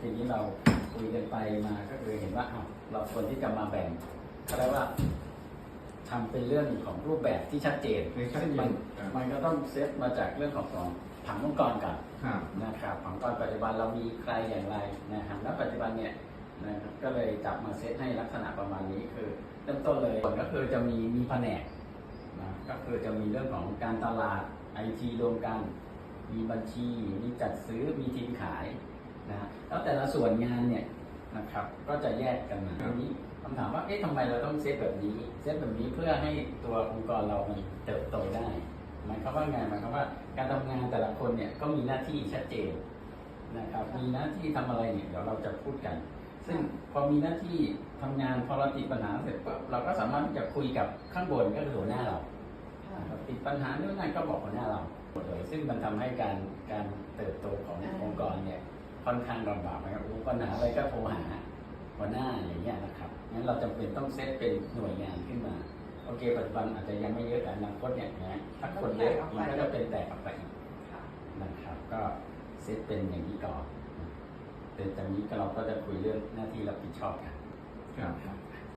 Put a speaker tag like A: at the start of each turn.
A: ทีนี้เราคุยกันไปมาก็คือเห็นว่าอ้าวเราควรที่จะมาแบ่งเขาเรียกว่าทำเป็นเรื่องของรูปแบบที่ชัดเจน
B: ในชัด
A: ซึ่ง
B: เจ
A: มัน
B: นครับ
A: มันก็ต้องเซตมาจากเรื่องของของผังองค์กรก่อน
B: ครับ
A: นะครับผังองค์กรปัจจุบันเรามีใครอย่างไรนะครับแล้วปัจจุบันเนี่ยนะครับก็เลยจับมาเซตให้ลักษณะประมาณนี้คือเริ่มต้นเลยก็คือจะมีมีแผนกนะก็คือจะมีเรื่องของการตลาดไอทีรวมกัน มีบัญชี มีจัดซื้อมีทีมขายนะฮะ แล้วแต่ละส่วนงานเนี่ยนะครับ ก็จะแยกกันมา
B: ครับ
A: ทีนี้คำถามว่า เอ๊ะทำไมเราต้องเซตแบบนี้ เซตแบบนี้เพื่อให้ตัวองค์กรเรามันเติบโตได้หมายความว่าไงหมายความว่าการทำงานแต่ละคนเนี่ยก็มีหน้าที่ชัดเจนนะครับ มีหน้าที่ทำอะไรเนี่ยเดี๋ยวเราจะพูดกัน ซึ่งพอมีหน้าที่ทำงานพอเราติดปัญหาเสร็จปุ๊บเราก็สามารถที่จะคุยกับข้างบนก็คือหัวหน้าเราติดปัญหาโน่นนั่นก็บอกหัวหน้าเราหมดเลยซึ่งมันทำให้การการเติบโตขององค์กรเนี่ย ค่อนข้างลำบากนะครับโอ้ปัญหาอะไรก็โทรหาหัวหน้าอย่างเงี้ยนะครับงั้นเราจำเป็นต้องเซตเป็นหน่วยงานขึ้นมา โอเค ปัจจุบันอาจจะยังไม่เยอะแต่อนาคตเนี่ยนะถ้าคนเยอะมันก็จะเป็นแตกออกไปอีก
C: ค่ะ
A: นะครับ ก็เซตเป็นอย่างนี้ก่อนแต่จากนี้ก็เราก็จะคุยเรื่องหน้าที่รับผิดชอบกัน
B: ครับ
A: ครับ